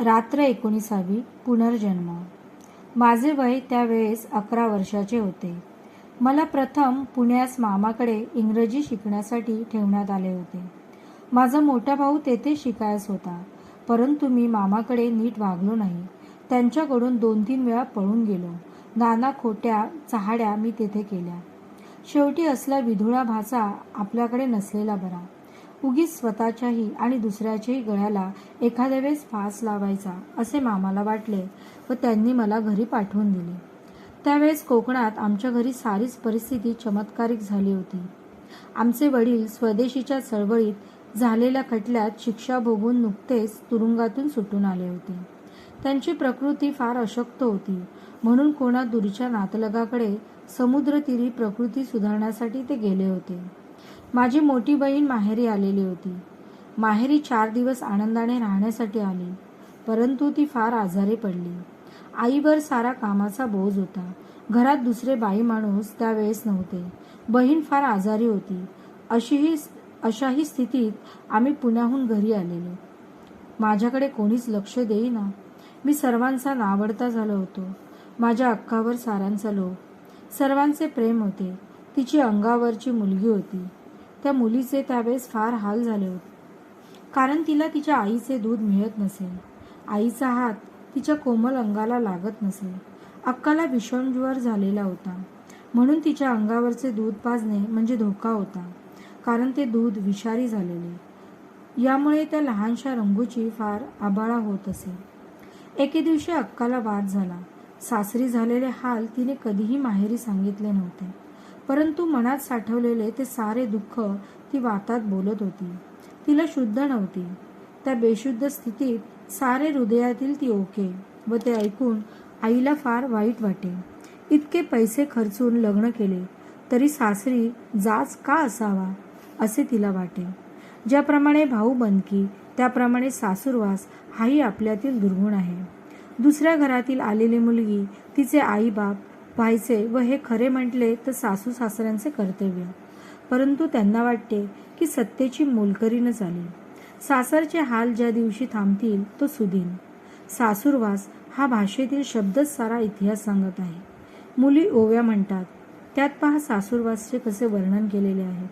रात्र एकोणीसावी पुनर्जन्म. माझे वय त्यावेळेस अकरा वर्षाचे होते. मला प्रथम पुण्यास मामाकडे इंग्रजी शिकण्यासाठी ठेवण्यात आले होते. माझा मोठा भाऊ तेथे शिकायस होता परंतु मी मामाकडे नीट वागलो नाही. त्यांच्याकडून दोन तीन वेळा पळून गेलो. नाना खोट्या चहाड्या मी तेथे केल्या. शेवटी असला विधुळा भाचा आपल्याकडे नसलेला बरा. उगीच स्वतःच्याही आणि दुसऱ्याच्याही गळ्याला एखाद्या वेळेस फास लावायचा असे मामाला वाटले व त्यांनी मला घरी पाठवून दिले. त्यावेळेस कोकणात आमच्या घरी सारीच परिस्थिती चमत्कारिक झाली होती. आमचे वडील स्वदेशीच्या चळवळीत झालेल्या खटल्यात शिक्षा भोगून नुकतेच तुरुंगातून सुटून आले होते. त्यांची प्रकृती फार अशक्त होती. म्हणून कोणा दूरच्या नातलगाकडे समुद्रतीरी प्रकृती सुधारण्यासाठी ते गेले होते. माझी मोठी बहीण माहेरी आलेली होती. माहेरी चार दिवस आनंदाने राहण्यासाठी आली परंतु ती फार आजारी पडली. आईवर सारा कामाचा बोज होता. घरात दुसरे बाई माणूस त्यावेळेस नव्हते. बहीण फार आजारी होती. अशीही अशाही स्थितीत आम्ही पुण्याहून घरी आलेलो. माझ्याकडे कोणीच लक्ष देईना. मी सर्वांचा नावडता झालो होतो. माझ्या अक्कावर सारांचा लोभ. सर्वांचे प्रेम होते. तिची अंगावरची मुलगी होती. त्या मुलीचे त्यावेळेस फार हाल झाले होते. कारण तिला तिच्या आईचे दूध मिळत नसेल. आईचा हात तिच्या कोमल अंगाला लागत नसेल. अक्काला भीषण ज्वर झालेला होता. म्हणून तिच्या अंगावरचे दूध पाजणे म्हणजे धोका होता. कारण ते दूध विषारी झालेले. यामुळे त्या लहानशा रंगूची फार आबाळा होत असे. एके दिवशी अक्काला वाद झाला. सासरी झालेले हाल तिने कधीही माहेरी सांगितले नव्हते. परंतु मनात साठवलेले ते सारे दुःख ती वातात बोलत होती. तिला शुद्ध नव्हती. त्या बेशुद्ध स्थितीत सारे हृदयातील ती ओके व ते ऐकून आईला फार वाईट वाटे. इतके पैसे खर्चून लग्न केले तरी सासरी जाच का असावा असे तिला वाटे. ज्याप्रमाणे भाऊ बनकी त्याप्रमाणे सासूरवास हाही आपल्यातील दुर्गुण आहे. दुसऱ्या घरातील आलेली मुलगी तिचे आईबाप व्हायचे व हे खरे म्हटले तर सासू सासऱ्यांचे कर्तव्य. परंतु त्यांना वाटते की सत्तेची मोलकरीनं न चालेल सासरचे हाल ज्या दिवशी थांबतील तो सुदीन. सासूरवास हा भाषेतील शब्दच सारा इतिहास सांगत आहे. मुली ओव्या म्हणतात त्यात पहा सासूरवासचे कसे वर्णन केलेले आहे.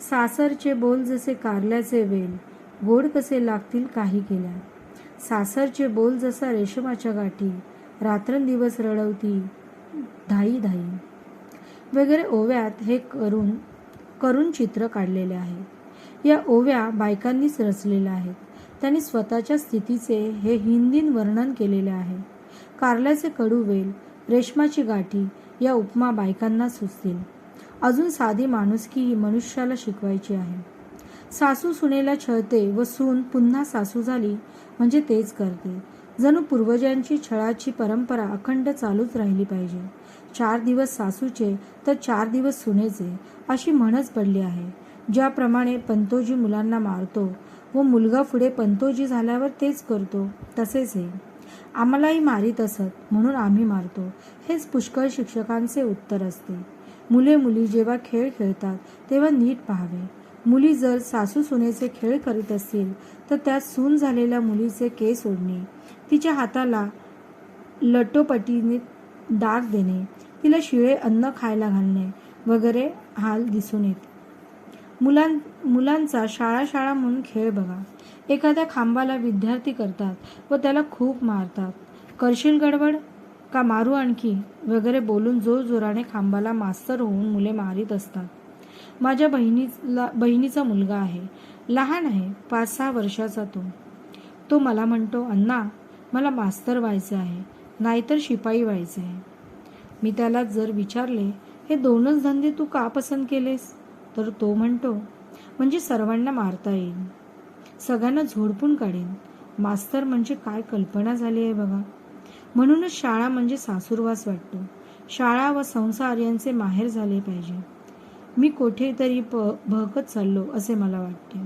सासरचे बोल जसे कारल्याचे वेल गोड कसे लागतील काही केल्या. सासरचे बोल जसा रेशमाच्या गाठी रात्रंदिवस रडवती धाई धाई. वगैरे ओव्यात हे करून करून चित्र काढलेले आहे. या ओव्या बायकांनीच रचलेल्या आहेत. त्यांनी स्वतःच्या स्थितीचे हे हिंदीन वर्णन केलेले आहे. कारल्याचे कडू वेल रेशमाची गाठी या उपमा बायकांना सुचतील. अजून साधी माणुसकी ही मनुष्याला शिकवायची आहे. सासू सुनेला छळते व सून पुन्हा सासू झाली म्हणजे तेच करते. जणू पूर्वजांची छळाची परंपरा अखंड चालूच राहिली पाहिजे. चार दिवस सासूचे तर चार दिवस सुनेचे अशी म्हणच पडली आहे. ज्याप्रमाणे पंतोजी मुलांना मारतो व मुलगा पुढे पंतोजी झाल्यावर तेच करतो तसेच हे. आम्हालाही मारीत असत म्हणून आम्ही मारतो. हेच पुष्कळ शिक्षकांचे उत्तर असते. मुले मुली जेव्हा खेळ खेळतात तेव्हा नीट पाहावे. मुली जर सासू सुनेचे खेळ करीत असतील तर त्यात सून झालेल्या मुलीचे केस ओढणे. तिच्या हाताला लटोपटीने डाग देणे तिला शिळे अन्न खायला घालणे वगैरे हाल दिसून येत. मुलां मुलांचा शाळा शाळा म्हणून खेळ बघा. एखाद्या खांबाला विद्यार्थी करतात व त्याला खूप मारतात. करशील गडबड? का मारू आणखी? वगैरे बोलून जोर जोराने खांबाला मास्तर होऊन मुले मारित असतात. माझ्या बहिणीला बहिणीचा मुलगा आहे. लहान आहे. पाच सहा वर्षाचा तो. तो मला म्हणतो अण्णा मला मास्तर व्हायचे आहे. नाहीतर शिपाई व्हायचे. आहे मी त्याला जर विचारले हे दोनच धंदे तू का पसंत केलेस? तर तो म्हणतो म्हणजे सर्वांना मारता येईल. सगळ्यांना झोडपून काढेन. मास्तर म्हणजे काय कल्पना झाली आहे बघा. म्हणूनच शाळा म्हणजे सासूरवास वाटतो. शाळा व संसार यांचे माहेर झाले पाहिजे. मी कोठेतरी प भहकत चाललो असे मला वाटते.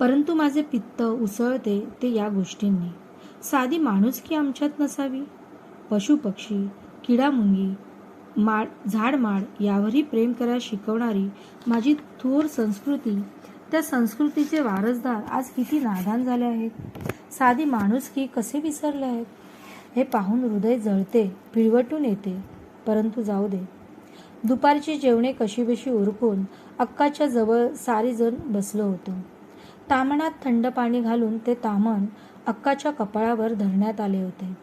परंतु माझे पित्त उसळते ते या गोष्टींनी. साधी माणुसकी आमच्यात नसावी? पशुपक्षी किडामुंगी माड झाडमाड यावरही प्रेम करायला शिकवणारी माझी थोर संस्कृती त्या संस्कृतीचे वारसदार आज किती नादान झाले आहेत. साधी माणुसकी कसे विसरले आहेत? हे पाहून हृदय जळते पिळवटून येते परंतु जाऊ दे. दुपारची जेवणे कशीबशी उरकून अक्काच्या जवळ सारी जण बसलो होतो. तामणात थंड पाणी घालून ते तामण अक्काच्या कपाळावर धरण्यात आले होते.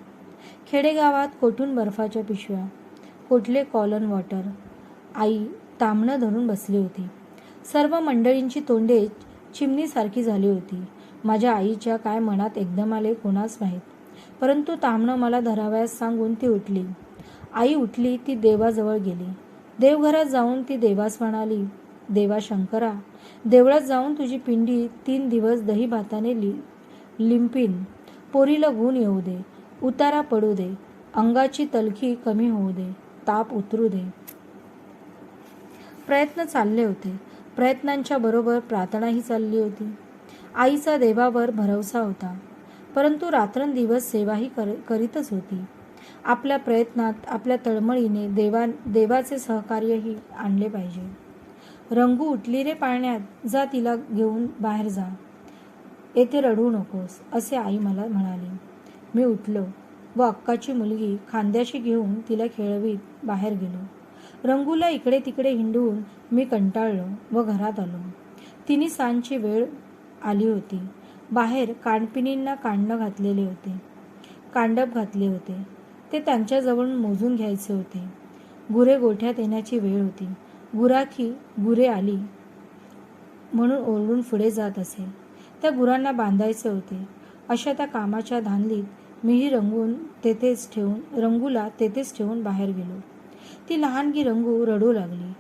खेडेगावात कोठून बर्फाच्या पिशव्या? कोठले कॉलन वॉटर आई तामणं धरून बसली होती. सर्व मंडळींची तोंडे चिमणीसारखी झाली होती. माझ्या आईच्या काय मनात एकदम आले कोणास माहीत? परंतु तामणं मला धरावयास सांगून ती उठली. आई उठली ती देवाजवळ गेली. देवघरात जाऊन ती देवास म्हणाली देवा शंकरा देवळात जाऊन तुझी पिंडी तीन दिवस दही भाताने लि लिंपीन. पोरीला गुण येऊ दे. उतारा पडू दे. अंगाची तलखी कमी होऊ दे. ताप उतरू दे. प्रयत्न चालले होते. प्रयत्नांच्या बरोबर प्रार्थनाही चालली होती. आईचा देवावर भरवसा होता. परंतु रात्रंदिवस सेवाही कर करीतच होती. आपल्या प्रयत्नात आपल्या तळमळीने देवा देवाचे सहकार्यही आणले पाहिजे. रंगू उठली रे पाळण्यात. जा तिला घेऊन बाहेर जा. येथे रडू नकोस असे आई मला म्हणाली. मी उठलो व अक्काची मुलगी खांद्याशी घेऊन तिला खेळवीत बाहेर गेलो. रंगूला इकडे तिकडे हिंडवून मी कंटाळलो व घरात आलो. तिने सांजची वेळ आली होती. बाहेर कानपिनींना कांडणं घातलेले होते. कांडप घातले होते. ते त्यांच्याजवळून मोजून घ्यायचे होते. गुरे गोठ्यात येण्याची वेळ होती. गुराखी गुरे आली म्हणून ओरडून पुढे जात असे. त्या गुरांना बांधायचे होते. अशा त्या कामाच्या धानलीत मीही रंगून तेथेच ठेवून रंगूला तेथेच ठेवून बाहेर गेलो. ती लहानगी रंगू रडू लागली.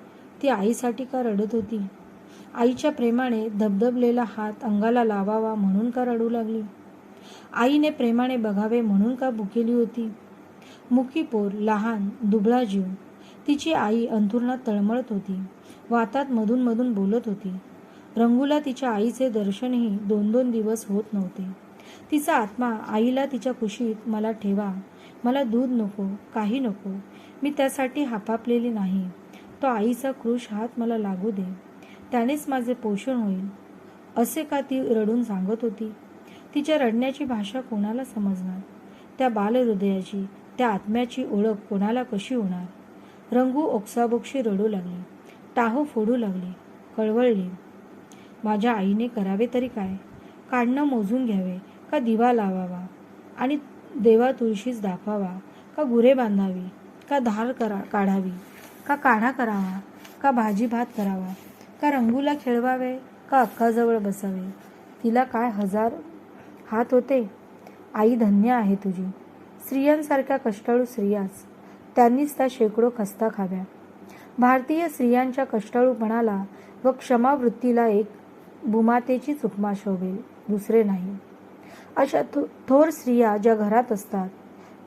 ती आईसाठी का रडत होती? आईच्या प्रेमाने धबधबलेला हात अंगाला लावावा म्हणून का रडू लागली? आईने प्रेमाने बघावे म्हणून का भुकेली होती? मुकी पोर लहान दुबळा जीव. तिची आई अंथुरणात तळमळत होती. वातात मधून मधून बोलत होती. रंगूला तिच्या आईचे दर्शनही दोन दोन दिवस होत नव्हते. तिचा आत्मा आईला तिच्या कुशीत मला ठेवा. मला दूध नको काही नको. मी त्यासाठी हापापलेली नाही. तो आईचा क्रूश हात मला लागू दे. त्यानेच माझे पोषण होईल. असे का ती रडून सांगत होती? तिच्या रडण्याची भाषा कोणाला समजणार? त्या बालहृदयाची त्या आत्म्याची ओळख कोणाला कशी होणार? रंगू ओक्साबोक्षी रडू लागली. टाहो फोडू लागली. कळवळली. माझ्या आईने करावे तरी काय? काढणं मोजून घ्यावे का दिवा लावावा? आणि देवा तुळशीच दाखवावा का गुरे बांधावी का धार करा काढावी का काढा करावा का भाजी भात करावा का रंगूला खेळवावे का अक्काजवळ बसावे? तिला काय हजार हात होते? आई धन्य आहे तुझी. स्त्रियांसारख्या कष्टाळू स्त्रियाच त्यांनीच त्या शेकडो खस्ता खाव्या. भारतीय स्त्रियांच्या कष्टाळूपणाला व क्षमावृत्तीला एक भूमातेचीच उपमा शोभेल दुसरे नाही. अशा थो थोर स्त्रिया ज्या घरात असतात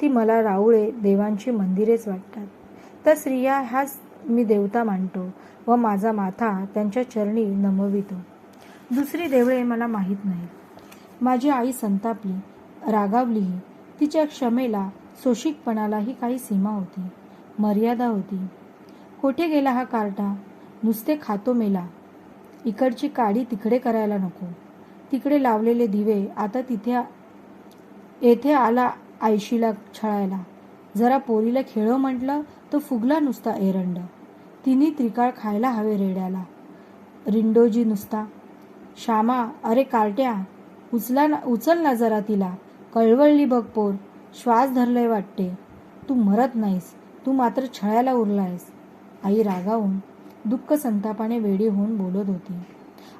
ती मला राऊळे देवांची मंदिरेच वाटतात. त्या स्त्रिया ह्याच मी देवता मानतो व माझा माथा त्यांच्या चरणी नमवितो. दुसरी देवळे मला माहीत नाही. माझी आई संतापली रागावलीही तिच्या क्षमेला सोशिकपणालाही काही सीमा होती मर्यादा होती. कोठे गेला हा कार्टा? नुसते खातो मेला. इकडची काडी तिकडे करायला नको. तिकडे लावलेले दिवे आता तिथे येथे आला आयशीला छळायला. जरा पोरीला खेळ म्हटलं तर फुगला नुसता एरंड. तिने त्रिकाळ खायला हवे रेड्याला. रिंडोजी नुसता. श्यामा अरे कार्ट्या उचला ना उचल ना जरा तिला. कळवळली बघ पोर. श्वास धरलंय वाटते. तू मरत नाहीस. तू मात्र छळायला उरलायस. आई रागावून दुःख संतापाने वेडी होऊन बोलत होती.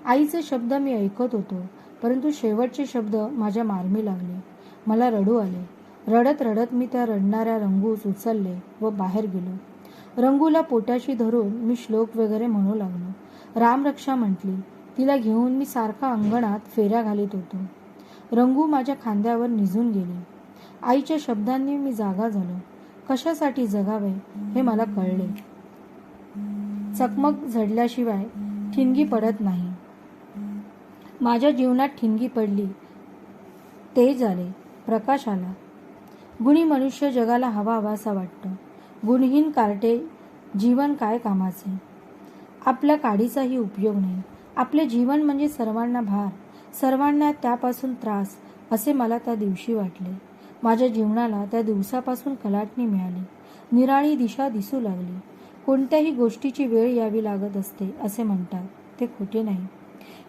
आईचे शब्द मी ऐकत होतो परंतु शेवटचे शब्द माझ्या मार्मी लागले. मला रडू आले. रडत रडत मी त्या रडणाऱ्या रंगूस उचलले व बाहेर गेलो. रंगूला पोटाशी धरून मी श्लोक वगैरे म्हणू लागलो. रामरक्षा म्हटली तिला घेऊन मी सारखा अंगणात फेऱ्या घालीत होतो. रंगू माझ्या खांद्यावर निजून गेली. आईच्या शब्दांनी मी जागा झालो. कशासाठी जगावे? हे मला कळले. चकमक झडल्याशिवाय ठिणगी पडत नाही. माझ्या जीवनात ठिणगी पडली. ते झाले. प्रकाश आला. गुणी मनुष्य जगाला हवा हवासा वाटतो. गुणहीन कार्टे जीवन काय कामाचे? आपल्या काडीचाही उपयोग नाही. आपले जीवन म्हणजे सर्वांना भार. सर्वांना त्यापासून त्रास असे मला त्या दिवशी वाटले. माझ्या जीवनाला त्या दिवसापासून कलाटणी मिळाली. निराळी दिशा दिसू लागली. कोणत्याही गोष्टीची वेळ यावी लागत असते असे म्हणतात. ते खोटे नाही.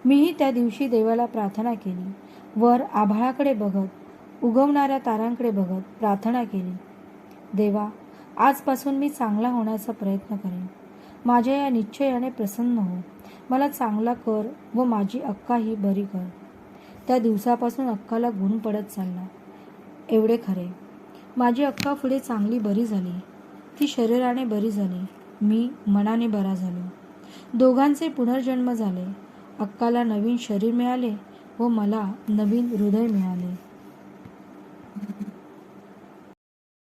मीही त्या दिवशी देवाला प्रार्थना केली. वर आभाळाकडे बघत उगवणाऱ्या तारांकडे बघत प्रार्थना केली. देवा आजपासून मी चांगला होण्याचा प्रयत्न करेन. माझ्या या निश्चयाने प्रसन्न हो. मला चांगला कर व माझी अक्काही बरी कर. त्या दिवसापासून अक्काला गुण पडत चालला. एवढे खरे. माझी अक्का पुढे चांगली बरी झाली. ती शरीराने बरी झाली. मी मनाने बरा झालो. दोघांचे पुनर्जन्म झाले. अक्काला नवीन शरीर मिळाले व मला नवीन हृदय मिळाले.